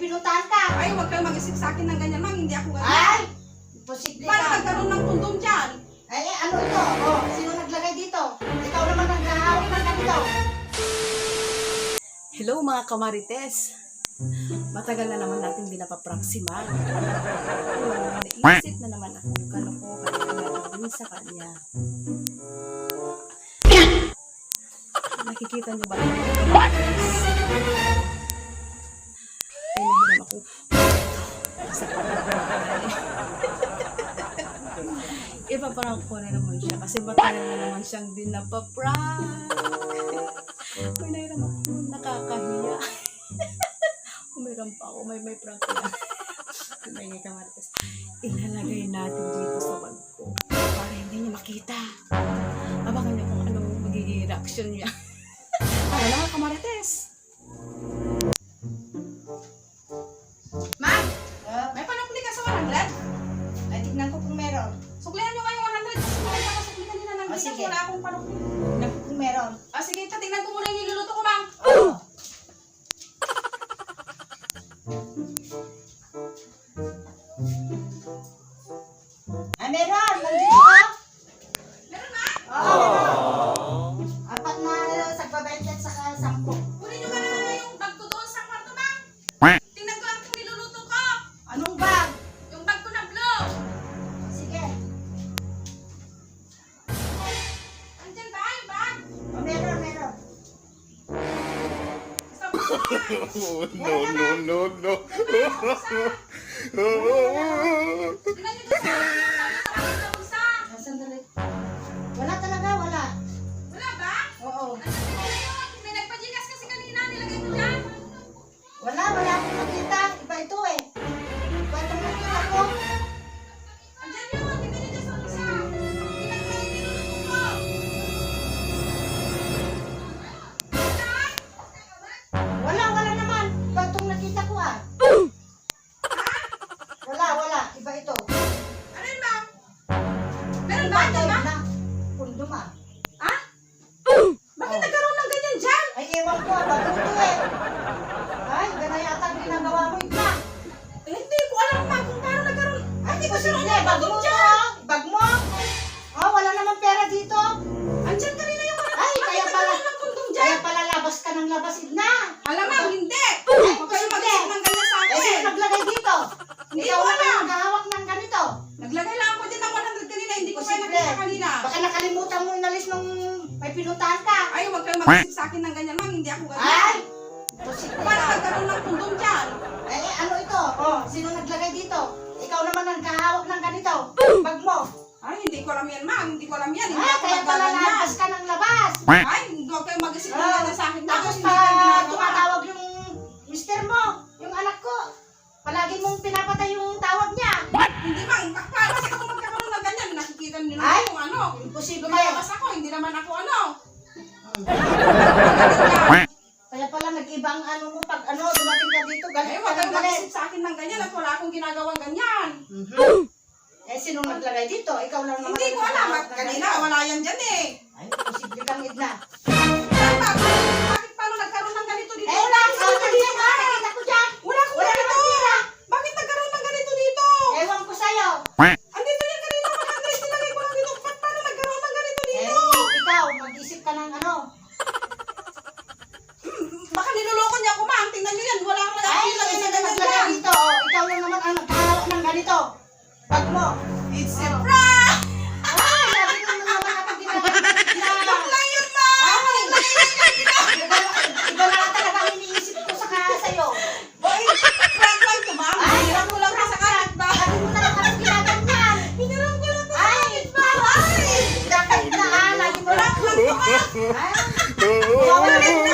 pinuntahan ka. Ay, huwag kang mag-isip sa akin ng ganyan, ma'am. Hindi ako ganyan. Ay! Imposible Paano ka. nagkaroon ng kondom dyan? Ay, eh, ano ito? Oh, sino naglagay dito? Ikaw naman ang nahawak ng ganito. Hello mga kamarites! Matagal na naman natin hindi napaprank si Mar. Naisip na naman ako yung kalokohan na gagawin sa kanya. Nakikita niyo ba yung Ipaprank ko na naman siya kasi matagal na naman siyang din napaprank. May nahiram ako. Nakakahiya. Umiram pa ako. May may prank na. May nga kamarites. Ilalagay natin dito sa bag ko. Para hindi niya makita. Abangan niyo kung anong magiging reaction niya. Para lang kamarites. Akong panukli. Kung meron. Ah, sige, tatingnan ko muna yung niluluto ko, ma'am. Oo. No, no, no, no. Hindi Ikaw ko naman alam. naghahawak ng ganito. Naglagay lang ako dyan ng 100 kanina. Hindi ko pa nakita kanina. Baka nakalimutan mo inalis nung may pinuntahan ka. Ay, huwag kayo mag-isip sa akin ng ganyan ma'am. Hindi ako ganyan. Ay! Paano ka. nagkaroon ng kondom dyan? Eh, ano ito? Oh, sino naglagay dito? Ikaw naman ang kahawak ng ganito. Bag mo. Ay, hindi ko alam yan ma'am. Hindi ko alam yan. Hindi Ah, ako kaya pala nalabas ka ng labas. Ay, huwag kayo mag-isip ng Ah, ganyan sa akin. Tapos pa ko ginagawa. tumatawag yung mister mo, yung anak ko. Palagi mong pinapatay yung tawag niya. Hindi ma'am. Paano kasi ako magkakaroon ng ganyan? Nakikita niyo Ay. kung ano. Imposible. Lumalabas ako. Hindi naman ako ano. Kaya pala nag-ibang ano mo pag ano, dumating ka dito, Eh, galit ka huwag ng galit. sa akin ng ganyan at wala akong ginagawang ganyan. Mhm. Eh, sino naglagay dito? Ikaw lang naman. Hindi ko alam. kanina, wala yan dyan eh. ng ano. Baka niloloko niya ako, ma'am. Tingnan niyo yan. Wala akong Ay, lagay na ganyan. Dito. Ikaw lang naman ang nagkahalo ng ganito. Pag mo. It's ano? a prank! 来呀来呀来